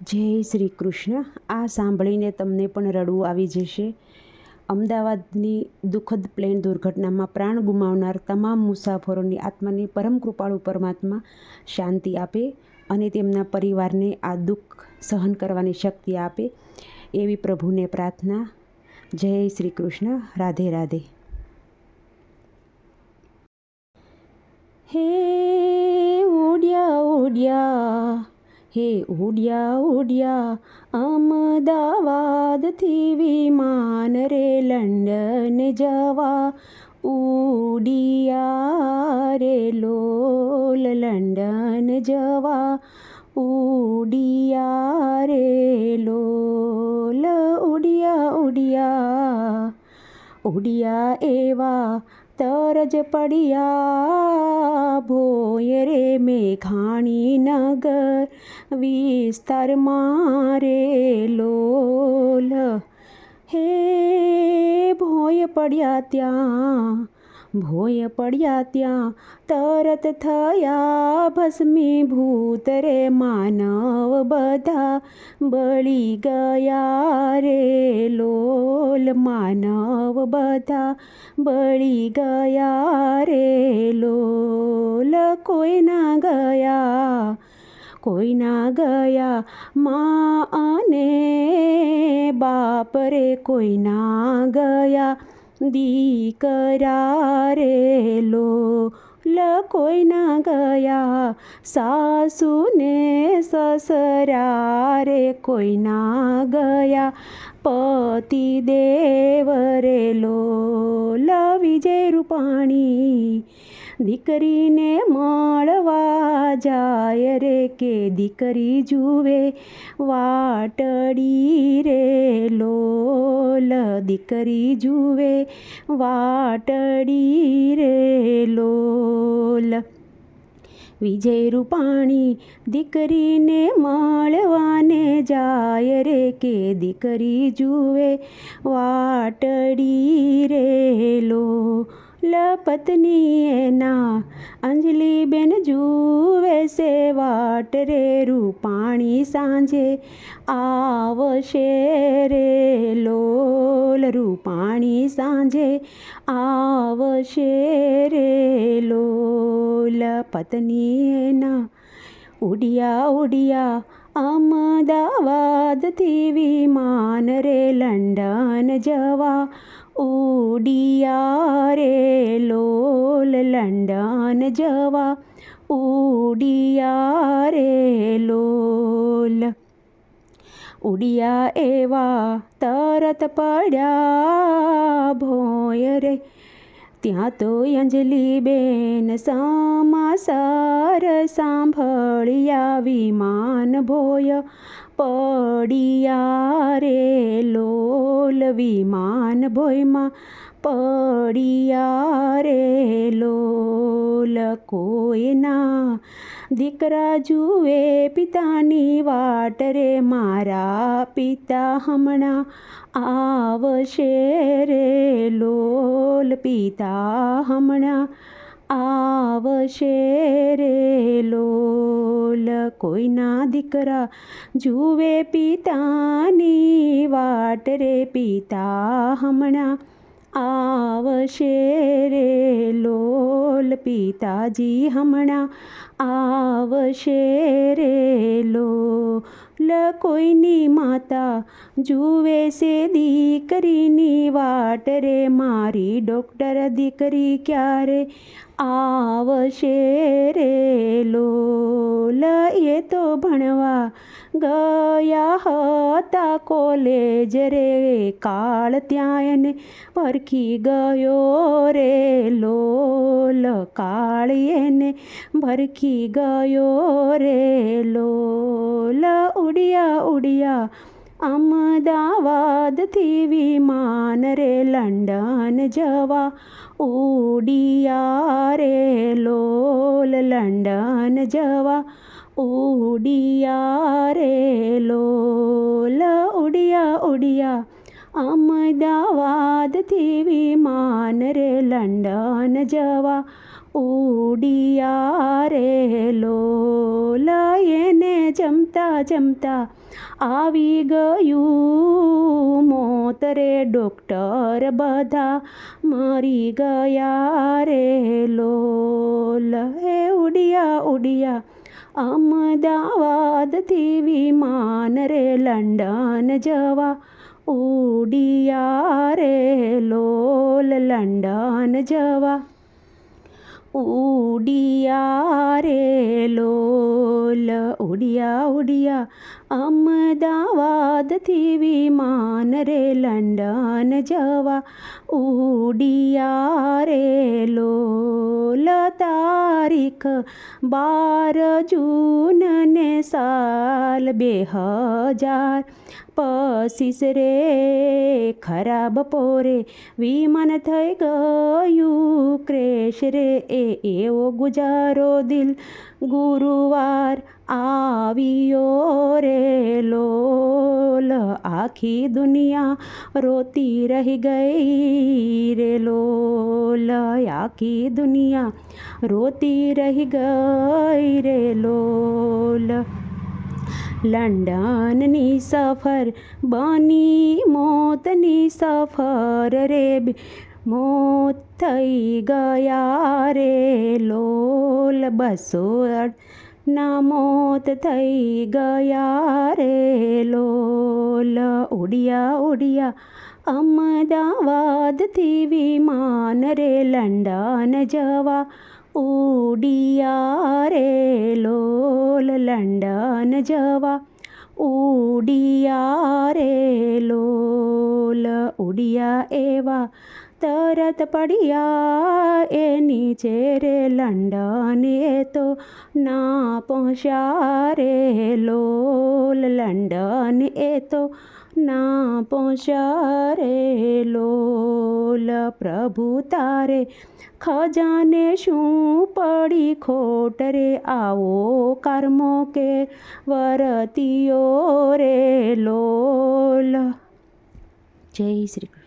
જય શ્રી કૃષ્ણ. આ સાંભળીને તમને પણ રડવું આવી જશે. અમદાવાદની દુઃખદ પ્લેન દુર્ઘટનામાં પ્રાણ ગુમાવનાર તમામ મુસાફરોની આત્માને પરમ કૃપાળુ પરમાત્મા શાંતિ આપે અને તેમના પરિવારને આ દુઃખ સહન કરવાની શક્તિ આપે એવી પ્રભુને પ્રાર્થના. જય શ્રી કૃષ્ણ. રાધે રાધે. હે ઉડ્યા ઉડ્યા હે ઉડ્યા ઉડ્યા, અમદાવાદથી વિમાન રે લંડન જવા. ઉડિયા રે લોલ લંડન જવા. ઉડિયા રે લોલ, ઉડિયા ઉડિયા. ઉડિયા એવા તરજ પડ્યા રે મેઘાણી નગર વિસ્તારમાં રે લોલ. હે ભોય પડ્યા ત્યાં ભોય પડ્યા ત્યાં, તરત થયા ભસ્મીભૂત રે માનવ બધા. બળી ગયા રે લોલ માનવ બધા. બળી ગયા રે લોલ કોઈ ના ગયા કોઈ ના ગયા. મા અને બાપ રે કોઈ ના ગયા. દીકરા રે લોલ કોઈ ના ગયા. સાસુને સસરા રે કોઈ ના ગયા. પતિ દેવ રે લોલ વિજય રૂપાણી. દીકરીને મળવા જાય રે કે દીકરી જુએ. વાટડી રે લોલ દીકરી જુએ વાટડી રે લોલ. વિજય રૂપાણી, દીકરીને મળવાને જાય રે કે દીકરી જુએ વાટડી રે લો પત્ની એના અંજલિબેન જુએ સે વાટ રે રૂપાણી સાંજે. આવશે રે લોલ રૂપાણી સાંજે. આવશે રે લોલ પત્ની એના ઉડિયા ઉડિયા અમદાવાદથી વિમાન રે લંડન જવા. ઉડિયા રે લોલ લંડન જવા ઉડિયા લોલ ઉડિયા એવા તરત પડ્યા ભોય રે ત્યાં તો અંજલિબેન સમાચાર સાંભળ્યા વિમાન ભોય પડિયા રે લોલ વિમાન ભોયમાં પડિયા રે લોલ કોઈના દીકરા જુએ પિતાની વાટ રે મારા પિતા હમણાં આવશે રે લોલ પિતા હમણાં આવશે રે લોલ. કોઈના દીકરા જુએ પિતાની વાટ રે પિતા હમણાં આવશે રે લોલ પિતાજી હમણાં આવશે રે લોલ કોઈની માતા? જુએ છે દીકરીની વાટ રે. મારી ડૉક્ટર દીકરી ક્યારે આવશે રે? લોલ, એ તો ભણવા ગયા હતા કોલેજ રે. કાળ ત્યાં એને પરખી ગયો રે. લોલ, કાળ એને ભરખી ગયો રે. લોલ ઉડિયા ઉડિયા અમદાવાદથી વિમાન રે લંડન જવા ઉડિયા રે લોલ લંડન જવા ઉડિયા રે લોલ ઉડિયા ઉડિયા અમદાવાદથી વિમાન રે લંડન જવા ઉડિયા રે લો એને જમતા જમતા આવી ગયું મોત રે ડોક્ટર બધા મરી ગયા રે લોલ હે ઉડિયા ઉડિયા અમદાવાદથી વિમાન રે લંડન જવા ઉડિયા રે લોલ લંડન જવા ઉડિયા રે લોલ. ઉડિયા ઉડિયા, અમદાવાદથી વિમાન રે લંડન જવા. ઉડિયા રે લોલ, તારીખ બાર જૂન ને સાલ બે હજાર પચીસ રે, ખરાબ પોરે, વિમાન થઈ ગયું ક્રેશ રે. એ એવો ગુજારો દિલ ગુરુવાર આવ્યો રે. લોલ આખી દુનિયા રોતી રહી ગઈ રે. લોલ આખી દુનિયા રોતી રહી ગઈ રે. લોલ લંડનની સફર, બની મોતની સફર રે. મોત થઈ ગયા રે, લોલ બસો ના મોત થઈ ગયા રે, લોલ ઉડિયા ઉડિયા. અમદાવાદથી વિમાન રે, લંડન જવા. ઉડિયા રે લોલ લંડન જવા ઉડિયા રે લોલ ઉડિયા એવા તરત પડ્યા એ નીચે રે લંડન એ તો ના પહોંચ્યા રે લોલ લંડન એ તો ના પહોંચ્યા લોલ પ્રભુ તારે. ખજાને શું પડી ખોટ રે? આવો કર્મો કે વરતીઓ રે લોલ. જય શ્રી કૃષ્ણ.